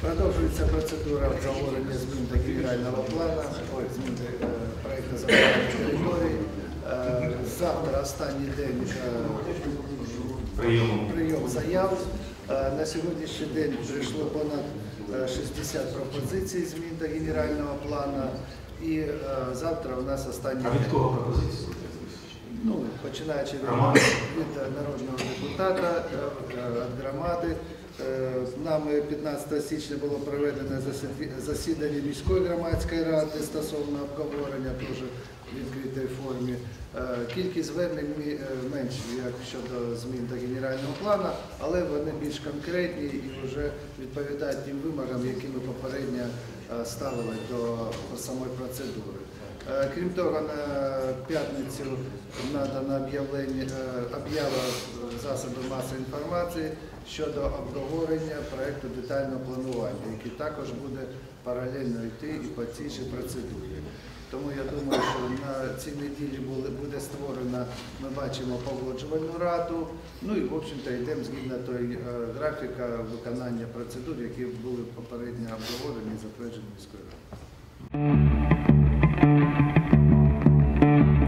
Продовжується процедура обговорення змін до генерального плану, ой, змін до е, проекту закону території. Е, Завтра останній день е, прийом заяв. На сьогоднішній день прийшло понад е, 60 пропозицій змін до генерального плану. І завтра у нас останній А від кого пропозиції? Ну, починаючи від, від народного депутата, е, е, від громади. Е, Нами 15 січня було проведено засідання міської громадської ради стосовно обговорення теж в відкритій формі. Кількість звернень мі- е, як щодо змін до генерального плану, але вони більш конкретні і вже відповідають тим вимогам, які ми попередньо ставили до самої процедури. Е, Крім того, на п'ятницю об'явлення е, об'ява засобів масової інформації щодо обговорення проекту детального планування, який також буде паралельно йти і по цій же процедурі. Тому я думаю, що на цій неділі буде створена, ми бачимо погоджувальну раду. Ну і в общем-то йдемо згідно той е, графіка виконання процедур, які були попередньо обговорені і затверджені міською радою. Thank you.